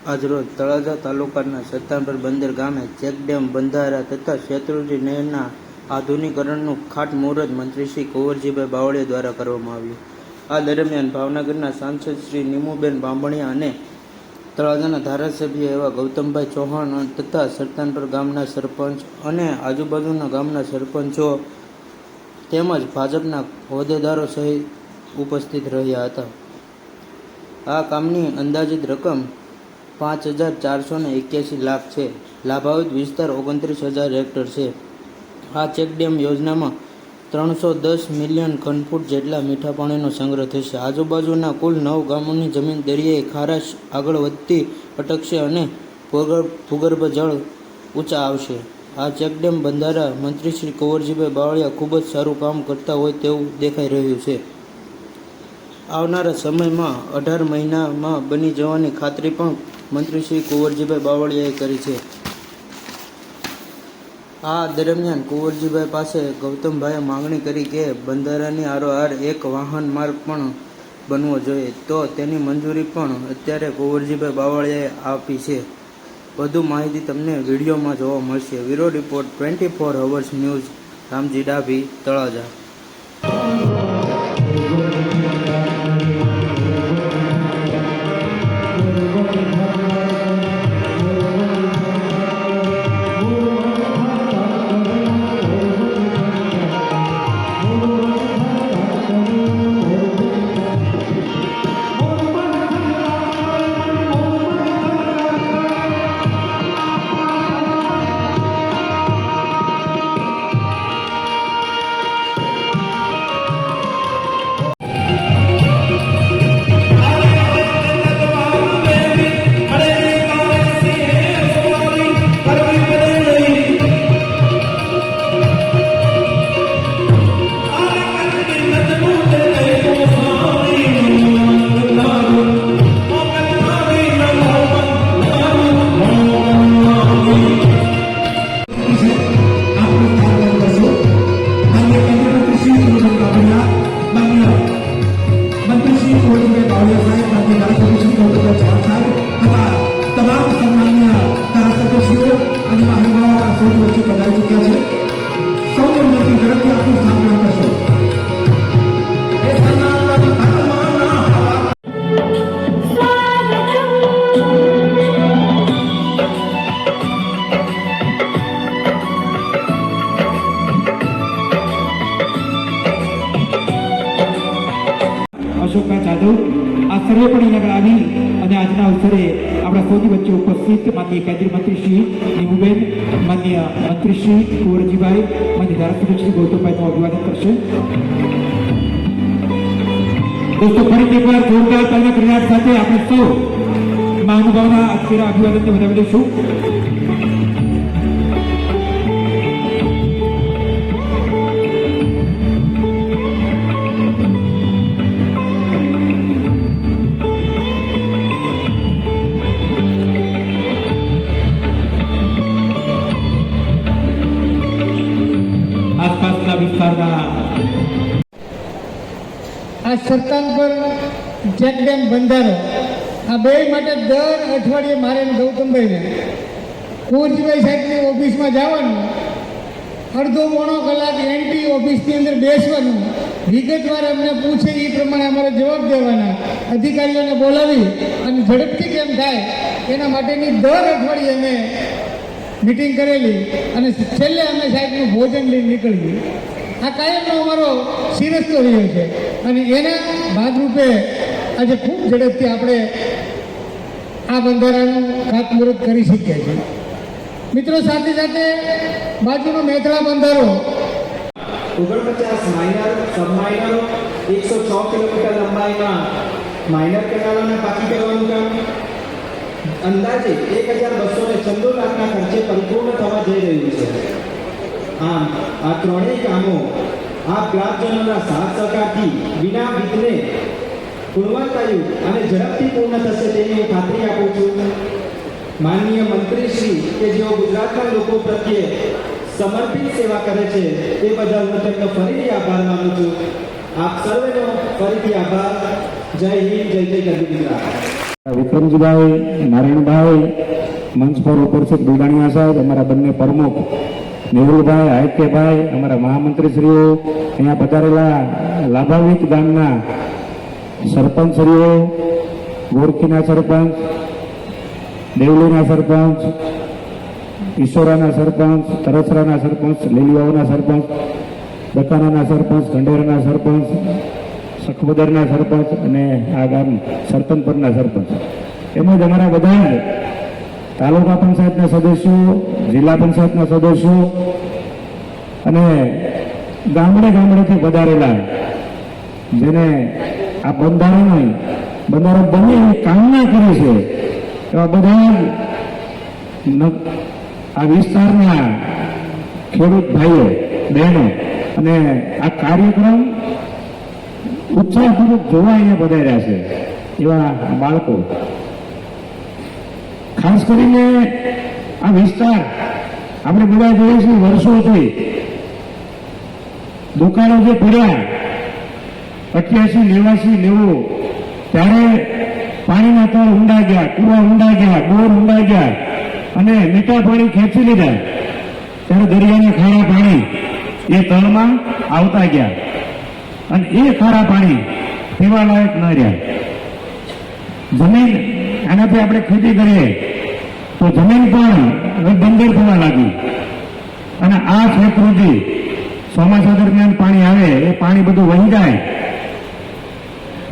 આજરોજ તળાજા તાલુકાના સત્તાનપર બંદર ગામે ચેકડેમ બંધારા તથા શેત્રુજી નહેરના આધુનિકરણનું ખાતમુહૂર્ત મંત્રી શ્રી કુંવરજીભાઈ બાવળીયા દ્વારા કરવામાં આવ્યું. આ દરમિયાન ભાવનગરના સાંસદ શ્રી નીમુબેન બાંભણિયા અને તળાજાના ધારાસભ્ય એવા ગૌતમભાઈ ચૌહાણ તથા સરતાનપર ગામના સરપંચ અને આજુબાજુના ગામના સરપંચો તેમજ ભાજપના હોદ્દેદારો સહિત ઉપસ્થિત રહ્યા હતા. આ કામની અંદાજિત રકમ પાંચ હજાર ચારસો ને એક્યાસી લાખ છે. લાભાવિત વિસ્તાર ઓગણત્રીસ હજાર હેક્ટર છે. આ ચેકડેમ યોજનામાં ત્રણસો દસ મિલિયન ઘનફૂટ જેટલા મીઠા પાણીનો સંગ્રહ થશે. આજુબાજુના કુલ નવ ગામોની જમીન દરિયાઈ ખારાશ આગળ વધતી અટકશે અને ભૂગર્ભ જળ ઊંચા આવશે. આ ચેકડેમ બંધારા મંત્રી શ્રી કુંવરજીભાઈ બાવળિયા ખૂબ જ સારું કામ કરતા હોય તેવું દેખાઈ રહ્યું છે. આવનારા સમયમાં અઢાર મહિનામાં બની જવાની ખાતરી પણ મંત્રી શ્રી કુંવરજીભાઈ બાવળિયાએ કરી છે. આ દરમિયાન કુંવરજીભાઈ પાસે ગૌતમભાઈએ માંગણી કરી કે બંધારાની આરોહાર એક વાહન માર્ગ પણ બનવો જોઈએ. તો તેની મંજૂરી પણ અત્યારે કુંવરજીભાઈ બાવળિયાએ આપી છે. વધુ માહિતી તમને વિડીયોમાં જોવા મળશે. વિરો report twenty four hours news, Ramji Dabhi, Talaja. Chauhan સાહેબ તથા તમામ સન્માનીય ધારાસભ્યશ્રીઓ અને મહાનુભાવો આ વચ્ચે પધારી અશોકભાઈ જાદવ આ સર્વે પણ આવી. અને આજના અવસરે આપણા સૌની વચ્ચે ઉપસ્થિત માનનીય કેન્દ્રીય મંત્રીશ્રી નીમુબેન માનનીય મંત્રી શ્રી કુંવરજીભાઈ માન્ય ધારાસભ્ય શ્રી ગૌતમભાઈનું અભિવાદન કરશે. દોસ્તો, ફરીથી એકવાર જોરદાર તાલીના પ્રયાસ સાથે આપણે સૌ મહાનુભાવના અત્યારે અભિવાદનને વધાવી દઈશું. આસપાસના આ સરકાર પર ચેક ડેમ બંધારો. આ બે માટે દર અઠવાડિયે મારે ગૌતમભાઈને કુંવરજીભાઈ સાહેબની ઓફિસમાં જવાનું. અડધો પોણો કલાક એન્ટી ઓફિસની અંદર બેસવાનું. વિગતવાર અમને પૂછે એ પ્રમાણે અમારે જવાબ દેવાના. અધિકારીઓને બોલાવી અને ઝડપથી કેમ થાય એના માટેની દર અઠવાડિયે અમે મિટિંગ કરેલી. અને છેલ્લે અમે સાહેબનું ભોજન લઈને નીકળીએ. આ કાયમનો અમારો સિરસ્તો રહ્યો છે. અને એના ભાગરૂપે આજે ખૂબ ઝડપથી આપણે આ બંધારાનું ખાતમુહૂર્ત કરી શક્યા છીએ. મિત્રો, સાથે સાથે બાજુનો મેથળા બંધારો. ઓગણપચાસ માઇનર સબમાઇનરો એકસો છ કિલોમીટર લંબાઈમાં માઇનર કેનાલોને પાકી કરવાનું કામ. અંદાજે એક હજાર બસો ને ચૌદ લાખના ખર્ચે પરિપૂર્ણ થવા જઈ રહ્યું છે. આમ આ ત્રણેય કામો આ પ્રાપ્તજનોના સાથ સહકારથી વિના વિઘ્ને ગુણવત્તાયુક્ત અને ઝડપથી પૂર્ણ થશે તેની હું ખાતરી આપું છું. માનનીય મંત્રીશ્રી કે જેઓ ગુજરાતના લોકો પ્રત્યે સમર્પિત સેવા કરે છે, એ બદલ હું તેમનો ફરીથી આભાર માનું છું. આપ સર્વેનો ફરીથી આભાર. જય હિન્દ, જય જય ગરવી ગુજરાત. વિક્રમજીભાઈ, નારાયણભાઈ, મંચ પર ઉપસ્થિત બુલડાણીયા સાહેબ, અમારા બંને પ્રમુખ મેહુલભાઈ આયત્યભાઈ, અમારા મહામંત્રીશ્રીઓ, અહીંયા પધારેલા લાભાવિત ગામના સરપંચશ્રીઓ, ગોરખીના સરપંચ, દેવલીના સરપંચ ઈશ્વરાના સરપંચ, તરસરાના સરપંચ લીલીવાઓના સરપંચ, બકાનાના સરપંચ ખંડેરાના સરપંચ સખબદરના સરપંચ અને આ ગામ સરપંચપરના સરપંચ. તેમજ અમારા બધા તાલુકા પંચાયતના સદસ્યો, જિલ્લા પંચાયતના સદસ્યો અને ગામડે ગામડેથી પધારેલા જેને આ બંધારણ બંધારણ બને એવી કામના કરી છે, એવા બધા આ વિસ્તારના ખેડૂત ભાઈઓ, બહેનો અને આ કાર્યક્રમ ઉત્સાહપૂર્વક જોવા અહીંયા પધાર્યા છે એવા બાળકો ખાસ કરીને આ વિસ્તાર આપણે બધા જોઈએ છીએ વર્ષોથી દુકાનો જે પડ્યા અઠ્યાસી નેવાસી, નેવું, ત્યારે પાણીના તળ ઊંડા ગયા, કુવા ઊંડા ગયા, બોર ઊંડા ગયા અને મીઠા પાણી ખેંચી લીધા. ત્યારે દરિયાના ખારા પાણી એ તળમાં આવતા ગયા અને એ ખારા પાણી પીવા લાયક ન રહ્યા. જમીન એનાથી આપણે ખેતી કરીએ. તો જમીન પણ બંદર થવા લાગી. અને આ ક્ષેત્રોથી ચોમાસા દરમિયાન પાણી આવે, એ પાણી બધું વહી જાય.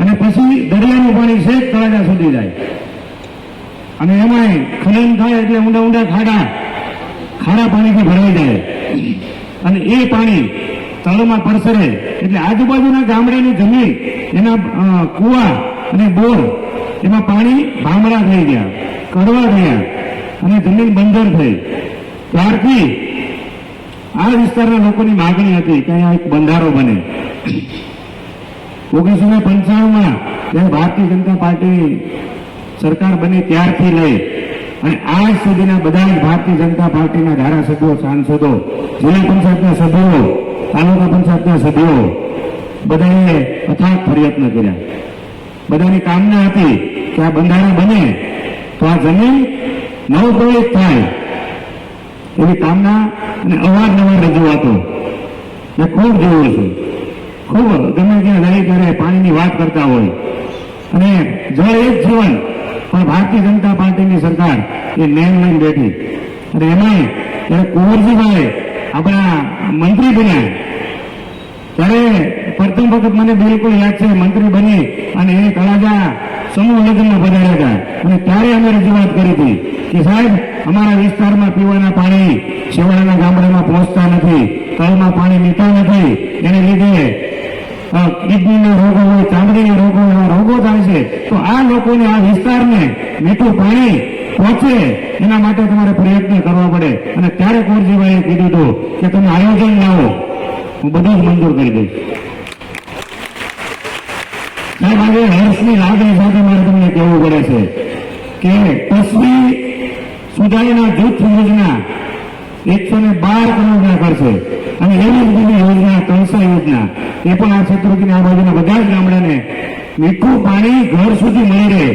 અને પછી દરિયાનું પાણી છે તળાજા સુધી જાય. અને એમાંય ખનન થાય એટલે ઊંડા ઊંડા ખાડા, ખારા પાણીથી ભરાઈ જાય. અને એ પાણી તળમાં પરસરે, એટલે આજુબાજુના ગામડાની જમીન, એના કુવા અને બોર, એમાં પાણી ભામડા થઈ ગયા, કડવા થયા અને જમીન બંધન થઈ. ત્યારથી આ વિસ્તારના લોકોની માગણી હતી કે અહીંયા એક બંધારો બને. ઓગણીસો ને પંચાણુંમાં જ્યારે ભારતીય જનતા પાર્ટી સરકાર બની ત્યારથી લઈ અને આજ સુધીના બધા જ ભારતીય જનતા પાર્ટીના ધારાસભ્યો, સાંસદો, જિલ્લા પંચાયતના સભ્યો, તાલુકા પંચાયતના સભ્યો બધાએ અથાગ પ્રયત્ન કર્યા. બધાની કામના હતી કે આ બંધારણ બને. તો આ જમીન નવપ્રવેશ થાય. એવી કામના અને અવારનવાર રજૂઆતો. મેં ખૂબ જોયું છે. ખૂબ, ગમે ત્યાં જાય ત્યારે પાણીની વાત કરતા હોય. અને જળ એક જીવન, પણ ભારતીય જનતા પાર્ટીની સરકાર એ નેમ લઈને બેઠી. અને એમાંય ત્યારે કુંવરજીભાઈ આપણા મંત્રી બન્યા, ત્યારે પ્રથમ વખત મને બિલકુલ યાદ છે, મંત્રી બની અને એ કળાજા સમૂહ લગ્નમાં પધાર્યા હતા. અને ત્યારે અમે રજૂઆત કરી હતી. કે સાહેબ, અમારા વિસ્તારમાં પીવાના પાણી શિવાળાના ગામડામાં પહોંચતા નથી કળમાં પાણી મીઠા નથી. એને લીધે કિડનીના રોગો હોય, ચામડીના રોગો એવા રોગો થાય છે. તો આ લોકોને, આ વિસ્તારને મીઠું પાણી પહોંચે, એના માટે તમારે પ્રયત્ન કરવા પડે. અને ત્યારે કોરજીભાઈએ કીધું હતું કે તમે આયોજન લાવો. હું બધું જ મંજૂર કરી દઈશ. સાહેબ, આજે હર્ષની લાગણી સાથે મારે તમને કહેવું પડે છે કે તસવી સુધારીના જૂથ યોજના એકસો ને બાર કરોડના કરશે અને એવી જ બીજી યોજના કંસા યોજના. એ પણ આ ક્ષેત્રોથી આ બધા જ ગામડાને મીઠું પાણી ઘર સુધી મળી રહે.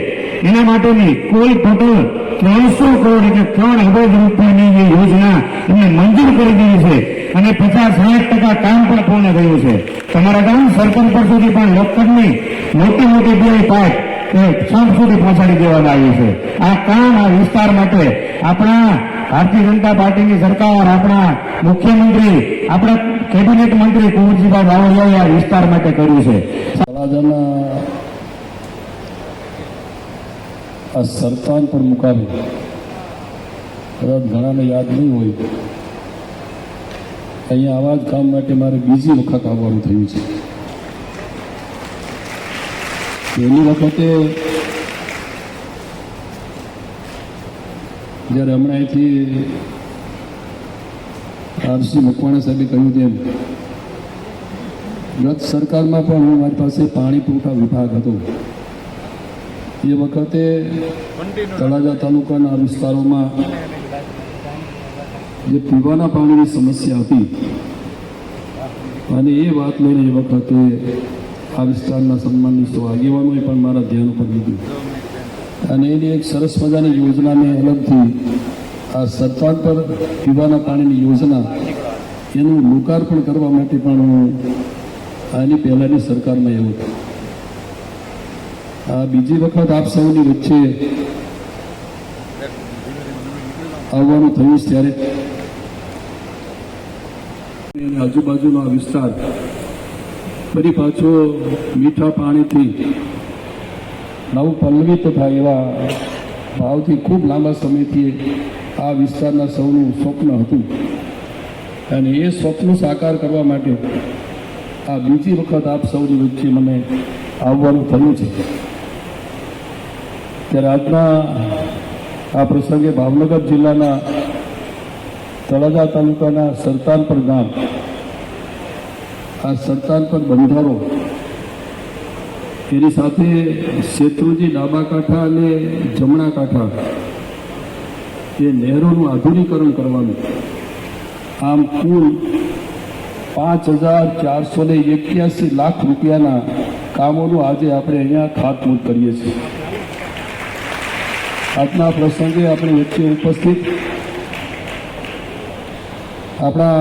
એના માટેની કોઈ ટોટલ ત્રણસો કરોડ એટલે ત્રણ અબજ રૂપિયાની જે યોજના એમને મંજૂર કરી દીધી છે અને પચાસ સાઠ ટકા કામ પણ પૂર્ણ થયું છે. તમારા ગામ સરપંચ પર સુધી પણ લોકતંત્રની મોટી મોટી બે પાઇપ એ સુધી પહોંચાડી દેવામાં આવ્યું છે. આ કામ, આ વિસ્તાર માટે આપણા ભારતીય જનતા પાર્ટીની સરકાર, આપણા મુખ્યમંત્રી, આપણા કેબિનેટ મંત્રી કુંવરજીભાઈ બાવળિયાએ આ વિસ્તાર માટે કર્યું છે. આ સરકાર પર મુકામે કદાચ ઘણાને યાદ નહીં હોય. અહીંયા આવા જ કામ માટે મારે બીજી વખત આવવાનું થયું છે. પહેલી વખતે જ્યારે હમણાં અહીંથી આરસી મકવાણા સાહેબે કહ્યું તેમ ગત સરકારમાં પણ હું મારી પાસે પાણી પુરવઠા વિભાગ હતો. એ વખતે તળાજા તાલુકાના વિસ્તારોમાં જે પીવાના પાણીની સમસ્યા હતી. અને એ વાત લઈને એ વખતે આ વિસ્તારના સન્માનની સૌ આગેવાનોએ પણ મારા ધ્યાન ઉપર લીધું. અને એની એક સરસ મજાની યોજનાને અલગથી આ સત્તા પર પીવાના પાણીની યોજના એનું લોકાર્પણ કરવા માટે પણ હું આની પહેલાંની સરકારમાં એવું હતું. આ બીજી વખત આપ સૌની વચ્ચે આવવાનું થયું ત્યારે. આજુબાજુનો આ વિસ્તાર ફરી પાછો મીઠા પાણીથી નવું પલ્લવિત થાય એવા ભાવથી ખૂબ લાંબા સમયથી આ વિસ્તારના સૌનું સ્વપ્ન હતું. અને એ સ્વપ્ન સાકાર કરવા માટે આ બીજી વખત આપ સૌની વચ્ચે મને આવવાનું થયું છે. ત્યારે આજના આ પ્રસંગે ભાવનગર જિલ્લાના તળાજા તાલુકાના સરતાનપર ગામ આ સરતાનપર બંધારો. એની સાથે શેત્રુજી ડાબા કાંઠા અને જમણા કાંઠા એ નહેરોનું આધુનિકરણ કરવાનું. આમ કુલ પાંચ હજાર ચારસો ને એક્યાસી લાખ રૂપિયાના કામોનું આજે આપણે અહીંયા ખાતમુહૂર્ત કરીએ છીએ. આજના પ્રસંગે આપણે વચ્ચે ઉપસ્થિત આપણા